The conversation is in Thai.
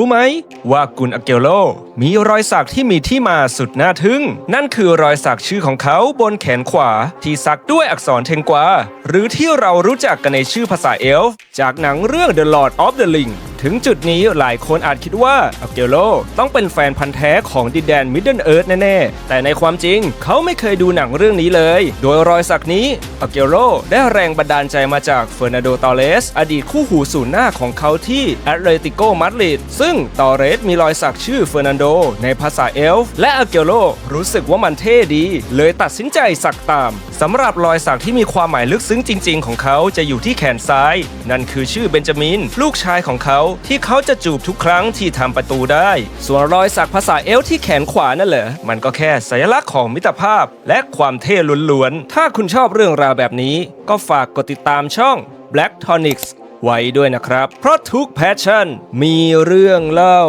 รู้ไหม ว่ากุนอาเกโล มีรอยสักที่มีที่มาสุดน่าทึ่ง นั่นคือรอยสักชื่อของเขาบนแขนขวา ที่สักด้วยอักษรเทงกวา หรือที่เรารู้จักกันในชื่อภาษาเอลฟ์จากหนังเรื่อง The Lord of the Ring ถึงจุดนี้หลายคนอาจคิดว่าอาเกโลต้องเป็นแฟนพันธ์แท้ของดินแดนมิดเดิลเอิร์ธแน่ๆ แต่ในความจริงเขาไม่เคยดูหนังเรื่องนี้เลย โดยรอยสักนี้อาเกโลได้แรงบันดาลใจมาจากเฟอร์นันโดตอเรส อดีตคู่หูศูนย์หน้าของเขาที่แอตเลติโกมาดริดซึ่งตอเรสมีรอยสักชื่อเฟอร์นันโดในภาษาเอลฟ์และอาเกโลรู้สึกว่ามันเท่ดี เลยตัดสินใจสักตามสำหรับรอยสักที่มีความหมายลึกซึ้งจริง ๆ ของเขาจะอยู่ที่แขนซ้าย นั่นคือชื่อเบนจามิน ลูกชายของเขาที่เขาจะจูบทุกครั้งที่ทำประตูได้ ส่วนรอยสักภาษาเอลที่แขนขวานั่นเหรอมันก็แค่สัญลักษณ์ของมิตรภาพ และความเท่ล้วนๆถ้าคุณชอบเรื่องราวแบบนี้ ก็ฝากกดติดตามช่อง Black Tonics ไว้ด้วยนะครับ เพราะทุกแพชชั่นมีเรื่องเล่า